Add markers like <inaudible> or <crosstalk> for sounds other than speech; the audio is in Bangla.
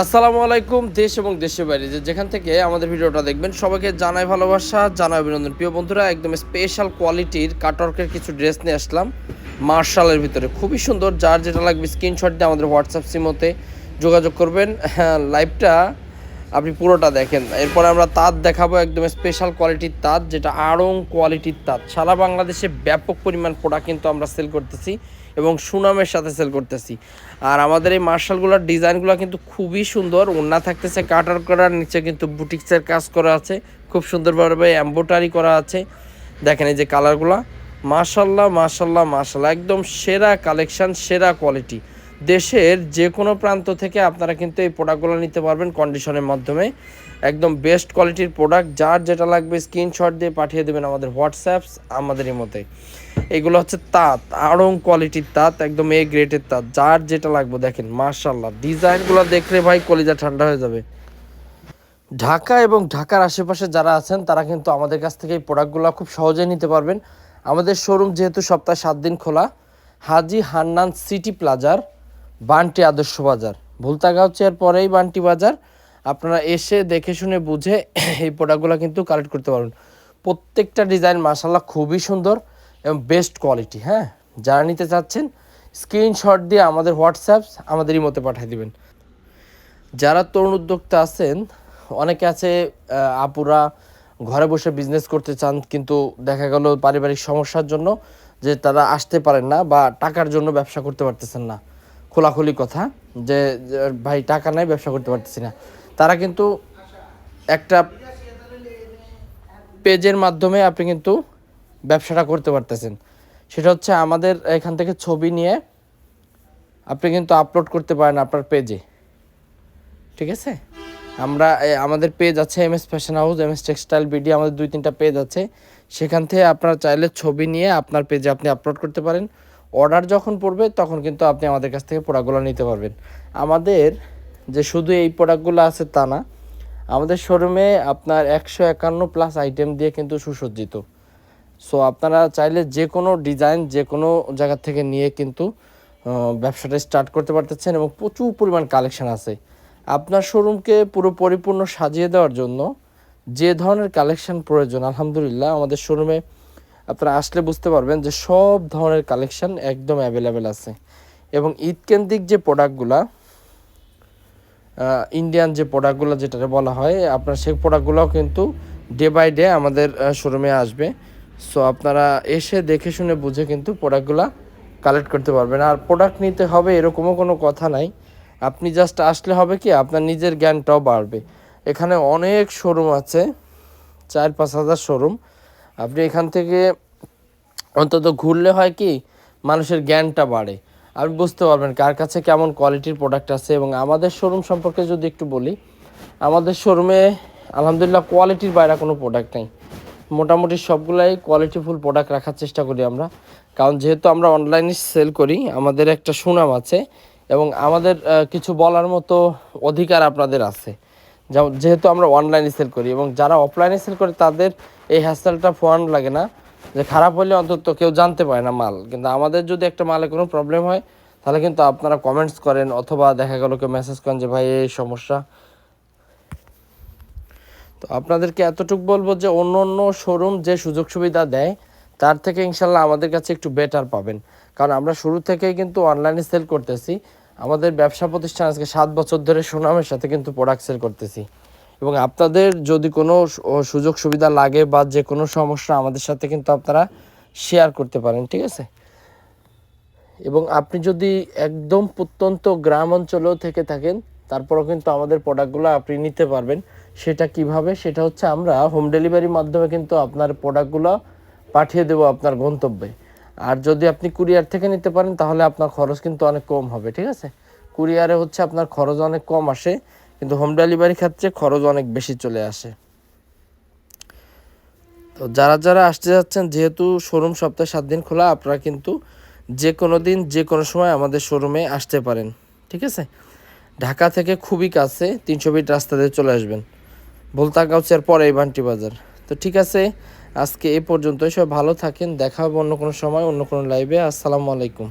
আসসালামু আলাইকুম, দেশ এবং দেশের বাইরে। যে যেখান থেকে আমাদের ভিডিওটা দেখবেন, সবাইকে জানাই ভালোবাসা, জানাই অভিনন্দন। প্রিয় বন্ধুরা, একদম স্পেশাল কোয়ালিটির কাটওয়ার্কের কিছু ড্রেস নিয়ে আসলাম। মার্শালের ভিতরে খুবই সুন্দর, যার যেটা লাগবে স্ক্রিনশট দিয়ে আমাদের হোয়াটসঅ্যাপ সিমোতে যোগাযোগ করবেন। হ্যাঁ লাইভটা আপনি পুরোটা দেখেন। এরপরে আমরা তাঁত দেখাবো একদম স্পেশাল কোয়ালিটির তাঁত, যেটা আড়ং কোয়ালিটির তাঁত। সারা বাংলাদেশে ব্যাপক পরিমাণ প্রোডাক্ট কিন্তু আমরা সেল করতেছি এবং সুনামের সাথে সেল করতেছি। আর আমাদের এই মার্শালগুলোর ডিজাইনগুলো কিন্তু খুবই সুন্দর। ওন্না থাকতেছে কাটার করার, নিচে কিন্তু বুটিক্সের কাজ করা আছে। খুব সুন্দরভাবে এম্বোটারি করা আছে। দেখেন এই যে কালারগুলো মাশাল্লাহ মাশাল্লাহ মাশাল্লাহ একদম সেরা কালেকশান সেরা কোয়ালিটি দেশের যে কোনো প্রান্ত থেকে আপনারা কিন্তু এই প্রোডাক্টগুলো নিতে পারবেন কন্ডিশনের মাধ্যমে। একদম বেস্ট কোয়ালিটির প্রোডাক্ট যার যেটা লাগবে স্ক্রিনশট দিয়ে পাঠিয়ে দেবেন আমাদের হোয়াটসঅ্যাপস আমাদেরই মতে এগুলো হচ্ছে তাঁত, আড়ং কোয়ালিটির তাঁত, একদম এ গ্রেটের তাঁত। যার যেটা লাগবে, দেখেন মার্শাল্লাহ ডিজাইনগুলো দেখলে ভাই কলিজা ঠান্ডা হয়ে যাবে। ঢাকা এবং ঢাকার আশেপাশে যারা আছেন, তারা কিন্তু আমাদের কাছ থেকে এই প্রোডাক্টগুলো খুব সহজে নিতে পারবেন। আমাদের শোরুম যেহেতু সপ্তাহে সাত দিন খোলা, হাজি হান্নান সিটি প্লাজার বান্টি আদর্শ বাজার। ভুলতাগাঁও চেয়ার পরেই বান্টি বাজার। আপনারা এসে দেখে শুনে বুঝে <clears throat> এই প্রোডাক্টগুলো কিন্তু কালেক্ট করতে পারবেন। প্রত্যেকটা ডিজাইন মাসাল্লাহ খুবই সুন্দর এবং বেস্ট কোয়ালিটি হ্যাঁ? যারা নিতে চাচ্ছেন, স্ক্রিনশট দিয়ে আমাদের হোয়াটসঅ্যাপ আমাদেরই মতে পাঠিয়ে দিবেন। যারা তরুণ উদ্যোক্তা আছেন, অনেকে আছে আপুরা ঘরে বসে বিজনেস করতে চান, কিন্তু দেখা গেল পারিবারিক সমস্যার জন্য যে তারা আসতে পারেন না বা টাকার জন্য ব্যবসা করতে পারতেছেন না। খোলাখুলি কথা যে ভাই, টাকা নাই, ব্যবসা করতে পারতেছি না। তারা কিন্তু একটা পেজের মাধ্যমে আপনি কিন্তু ব্যবসাটা করতে পারতেছেন। সেটা হচ্ছে আমাদের এখান থেকে ছবি নিয়ে আপনি কিন্তু আপলোড করতে পারেন আপনার পেজে ঠিক আছে? আমরা আমাদের পেজ আছে M S fashion house M S textile BD আমাদের দুই তিনটা পেজ আছে। সেখান থেকে আপনারা চাইলে ছবি নিয়ে আপনার পেজে আপনি আপলোড করতে পারেন। অর্ডার যখন পড়বে, তখন কিন্তু আপনি আমাদের কাছ থেকে প্রোডাক্টগুলো নিতে পারবেন। আমাদের যে শুধু এই প্রোডাক্টগুলো আছে তা না, আমাদের শোরুমে আপনার একশো একান্ন প্লাস আইটেম দিয়ে কিন্তু সুসজ্জিত। সো আপনারা চাইলে যে কোনো ডিজাইন, যে কোনো জায়গা থেকে নিয়ে কিন্তু ব্যবসাটা স্টার্ট করতে পারতেছেন এবং প্রচুর পরিমাণ কালেকশন আছে। আপনার শোরুমকে পুরো পরিপূর্ণ সাজিয়ে দেওয়ার জন্য যে ধরনের কালেকশন প্রয়োজন, আলহামদুলিল্লাহ আমাদের শোরুমে আপনারা আসলে বুঝতে পারবেন যে সব ধরনের কালেকশন একদম অ্যাভেলেবেল আছে। এবং ঈদ কেন্দ্রিক যে প্রোডাক্টগুলা ইন্ডিয়ান যে প্রোডাক্টগুলো যেটা বলা হয়, আপনার সেই প্রোডাক্টগুলোও কিন্তু ডে বাই ডে আমাদের শোরুমে আসবে। সো আপনারা এসে দেখে শুনে বুঝে কিন্তু প্রোডাক্টগুলো কালেক্ট করতে পারবেন। আর প্রোডাক্ট নিতে হবে এরকমও কোনো কথা নাই। আপনি জাস্ট আসলে হবে কি, আপনার নিজের জ্ঞানটাও বাড়বে। এখানে অনেক শোরুম আছে, চার পাঁচ হাজার শোরুম আপনি এখান থেকে অন্তত ঘুরলে হয় কি, মানুষের জ্ঞানটা বাড়ে। আপনি বুঝতে পারবেন কার কাছে কেমন কোয়ালিটির প্রোডাক্ট আছে এবং আমাদের শোরুম সম্পর্কে যদি একটু বলি, আমাদের শোরুমে আলহামদুলিল্লাহ কোয়ালিটির বাইরে কোনো প্রোডাক্ট নেই। মোটামুটি সবগুলাই কোয়ালিটিফুল প্রোডাক্ট রাখার চেষ্টা করি আমরা। কারণ যেহেতু আমরা অনলাইনে সেল করি, আমাদের একটা সুনাম আছে এবং আমাদের কিছু বলার মতো অধিকার আপনাদের আছে। যেমন যেহেতু আমরা অনলাইনে সেল করি এবং যারা অফলাইনে সেল করে তাদের এই হ্যাসেলটা ফোয়ান লাগে না, যে খারাপ হলে অন্তত কেউ জানতে পারে না মাল। কিন্তু আমাদের যদি একটা মালে কোনো প্রবলেম হয়, তাহলে কিন্তু আপনারা কমেন্টস করেন অথবা দেখা গেল কেউ মেসেজ করেন যে, ভাই, এই সমস্যা। তো আপনাদেরকে এতটুকু বলব যে অন্য অন্য শোরুম যে সুযোগ সুবিধা দেয়, তার থেকে ইনশাল্লাহ আমাদের কাছে একটু বেটার পাবেন। কারণ আমরা শুরু থেকেই কিন্তু অনলাইনে সেল করতেছি। আমাদের ব্যবসা প্রতিষ্ঠান আজকে সাত বছর ধরে সুনামের সাথে কিন্তু প্রোডাক্ট সেল করতেছি। এবং আপনাদের যদি কোনো সুযোগ সুবিধা লাগে বা যে কোনো সমস্যা আমাদের সাথে কিন্তু আপনারা শেয়ার করতে পারেন, ঠিক আছে? এবং আপনি যদি একদম প্রত্যন্ত গ্রাম অঞ্চলেও থেকে থাকেন, তারপরেও কিন্তু আমাদের প্রোডাক্টগুলো আপনি নিতে পারবেন। সেটা কীভাবে? সেটা হচ্ছে আমরা হোম ডেলিভারির মাধ্যমে কিন্তু আপনার প্রোডাক্টগুলো পাঠিয়ে দেবো আপনার গন্তব্যে। আর যদি আপনি কুরিয়ার থেকে নিতে পারেন, তাহলে আপনার খরচ কিন্তু অনেক কম হবে, ঠিক আছে? কুরিয়ারে হচ্ছে আপনার খরচ অনেক কম আসে, কিন্তু হোম ডেলিভারি ক্ষেত্রে খরচ অনেক বেশি চলে আসে। তো যারা যারা আসতে যাচ্ছেন, যেহেতু শোরুম সপ্তাহে সাত দিন খোলা, আপনারা কিন্তু যে কোনো দিন, যে কোনো সময় আমাদের শোরুমে আসতে পারেন, ঠিক আছে? ঢাকা থেকে খুবই কাছে, তিনশো ফিট রাস্তা দিয়ে চলে আসবেন ভোলতাগাউচের পরে এই বান্টি বাজার। তো ঠিক আছে আজকে এ পর্যন্তই সব ভালো থাকেন, দেখা হবে অন্য কোনো সময়, অন্য কোনো লাইভে আসসালামু আলাইকুম।